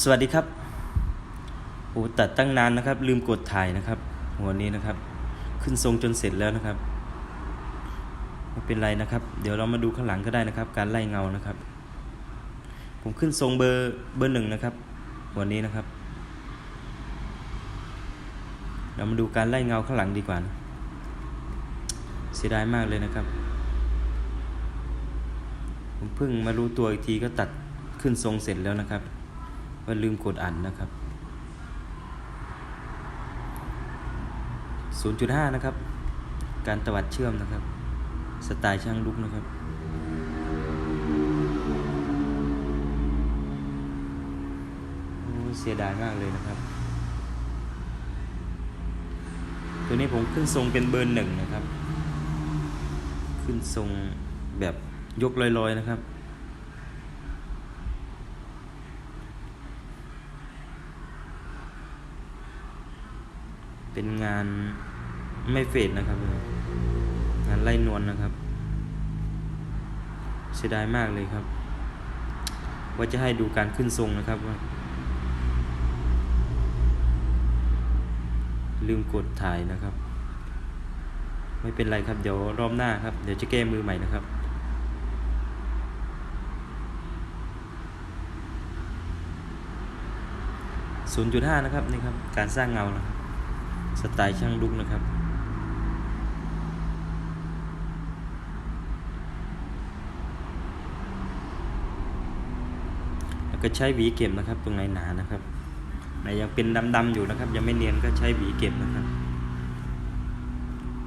สวัสดีครับโอ้ตัดตั้งนานนะครับ ลืมกดถ่ายนะครับ หัวนี้นะครับ ขึ้นทรงจนเสร็จแล้วนะครับไม่เป็นไรนะครับ เดี๋ยวเรามาดูข้างหลังก็ได้นะครับ การไล่เงานะครับ ผมขึ้นทรงเบอร์เบอร์หนึ่งนะครับ หัวนี้นะครับ เรามาดูการไล่เงาข้างหลังดีกว่านะเสียดายมากเลยนะครับ ผมเพิ่งมารู้ตัวอีกทีก็ตัดขึ้นทรงเสร็จแล้วนะครับ ว่าลืมกดอัดนะครับ 0.5 นะครับ การตวัดเชื่อมนะครับ สไตล์ช่างลุกนะครับเสียดายมากเลยนะครับ ตัวนี้ผมขึ้นทรงเป็นเบอร์หนึ่งนะครับ ขึ้นทรงแบบยกลอยๆนะครับ เป็นงานไม่เฟดนะครับ งานไล่นวลนะครับ เสียดายมากเลยครับ ว่าจะให้ดูการขึ้นทรงนะครับว่าลืมกดถ่ายนะครับ ไม่เป็นไรครับ เดี๋ยวรอบหน้าครับ เดี๋ยวจะแก้มือใหม่นะครับ0.5 นะครับนี่ครับ การสร้างเงานะครับ สไตล์ช่างลุกนะครับ แล้วก็ใช้หวีเก็บนะครับ ตรงไหนหนานะครับไหนยังเป็นดำๆอยู่นะครับ ยังไม่เนียนก็ใช้หวีเก็บนะครับ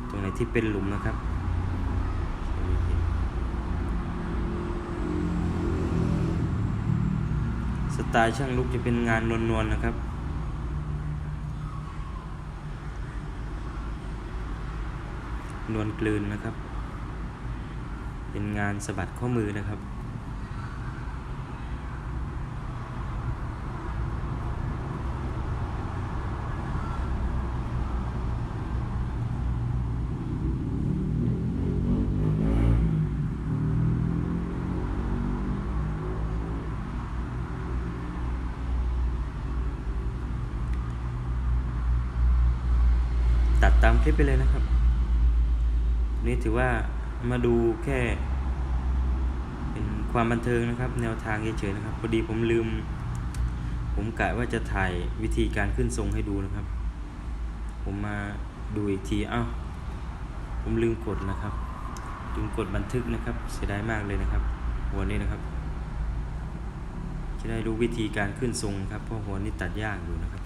ตรงไหนที่เป็นหลุมนะครับใช้หวีเก็บสไตล์ช่างลุกจะเป็นงานนวลๆนะครับ นวลกลืนนะครับ เป็นงานสะบัดข้อมือนะครับ ตัดตามคลิปไปเลยนะครับ นี่ถือว่ามาดูแค่ เป็นความบันเทิงนะครับ แนวทางเฉยๆนะครับ พอดีผมลืม ผมกะว่าจะถ่ายวิธีการขึ้นทรงให้ดูนะครับ ผมมาดูอีกทีเอ้า ผมลืมกดนะครับ ลืมกดบันทึกนะครับ เสียดายมากเลยนะครับ หัวนี้นะครับ จะได้รู้วิธีการขึ้นทรงครับ เพราะหัวนี้ตัดยากอยู่นะครับ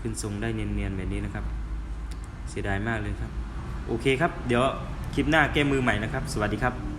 ขึ้นทรงได้เนียนๆแบบนี้นะครับ เสียดายมากเลยครับ โอเคครับ เดี๋ยวคลิปหน้าแก้มือใหม่นะครับ สวัสดีครับ